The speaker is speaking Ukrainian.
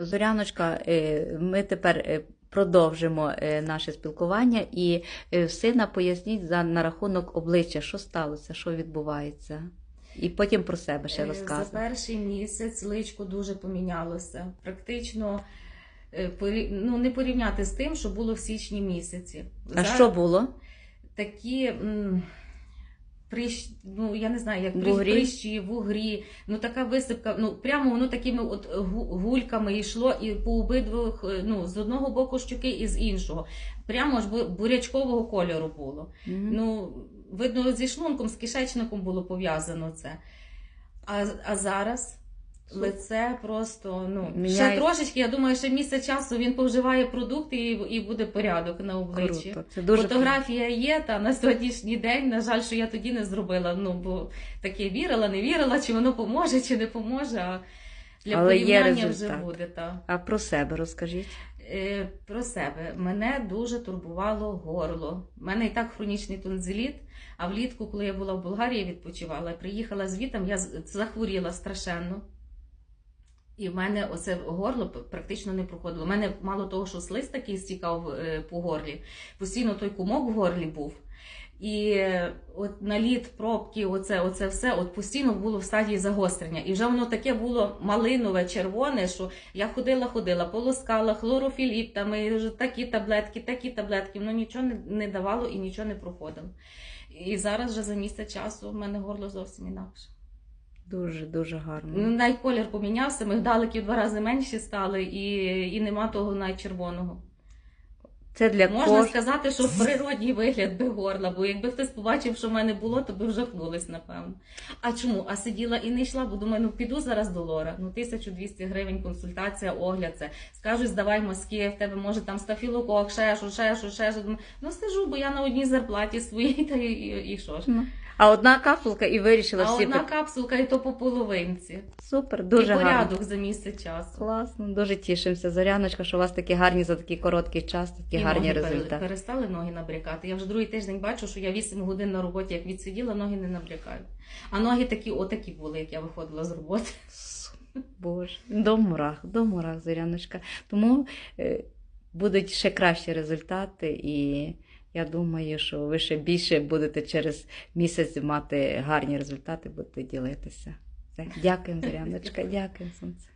Зоряночка, е, ми тепер е, продовжимо е, наше спілкування і сина поясніть за на рахунок обличчя, що сталося, що відбувається. І потім про себе ще Е, За перший місяць личко дуже помінялося. Практично ну, не порівняти з тим, що було в січні місяці. А Зараз що було? Такі. м, Прищ, ну я не знаю, як при Вугрі? прищі, вугрі, ну така висипка, ну прямо воно такими от гульками йшло і по обидвох, е, ну з одного боку щуки і з іншого. Прямо ж бу- бурячкового кольору було. Мгм. Ну, видно, зі шлунком, з кишечником було пов'язано це. А, а зараз лице просто, ну, ще трошечки, я думаю, ще місяць часу він повживає продукти і, і буде порядок на обличчі. Круто. Це дуже Фотографія є, та на сьогоднішній день, на жаль, що я тоді не зробила. Ну, бо таке вірила, не вірила, чи воно поможе, чи не поможе. А для Але порівняння вже буде. Та. А про себе розкажіть. Е, Про себе мене дуже турбувало горло. У мене і так хронічний тонзиліт. А влітку, коли я була в Болгарії, відпочивала, приїхала звітом, я захворіла страшенно. І в мене оце горло практично не проходило. У мене мало того, що слиз такий стікав е, по горлі, постійно той кумок в горлі був. І от наліт, пробки, оце, оце все от постійно було в стадії загострення. І вже воно таке було малинове, червоне, що я ходила, ходила, полоскала хлорофіліптами, такі таблетки, такі таблетки, воно нічого не, не давало і нічого не проходило. І зараз вже за місяць часу в мене горло зовсім інакше. Дуже дуже гарно. Ну, навіть колір помінявся, мигдалики в два рази менші стали, і, і нема того навіть червоного. Це для Можна кож... сказати, що природній вигляд би горла, бо якби хтось побачив, що в мене було, то би вжахнулись, напевно. А чому? А сиділа і не йшла, бо думаю, ну піду зараз до Лора. Ну 1200 гривень консультація, огляд це. Скажуть, здавай мазки, в тебе може там стафілокок, ще що, ще що, ще що. Ну сижу, бо я на одній зарплаті своїй, та і, і, і що ж. А одна капсулка і вирішила А всі одна капсулка, і то по половинці. Супер, дуже і гарно. порядок за місяць часу. Класно, дуже тішимося. Зоряночка, що у вас такі гарні за такий короткий час, такі І гарні ноги пере- результати. перестали ноги набрякати. Я вже другий тиждень бачу, що я 8 годин на роботі, як відсиділа, ноги не набрякають. А ноги такі, отакі були, як я виходила з роботи. Боже, до мурах, до мурах, Зоряночка. Тому е, будуть ще кращі результати, і я думаю, що ви ще більше будете через місяць мати гарні результати, будете ділитися. Все. Дякуємо, Зоряночка, дякуємо, сонце.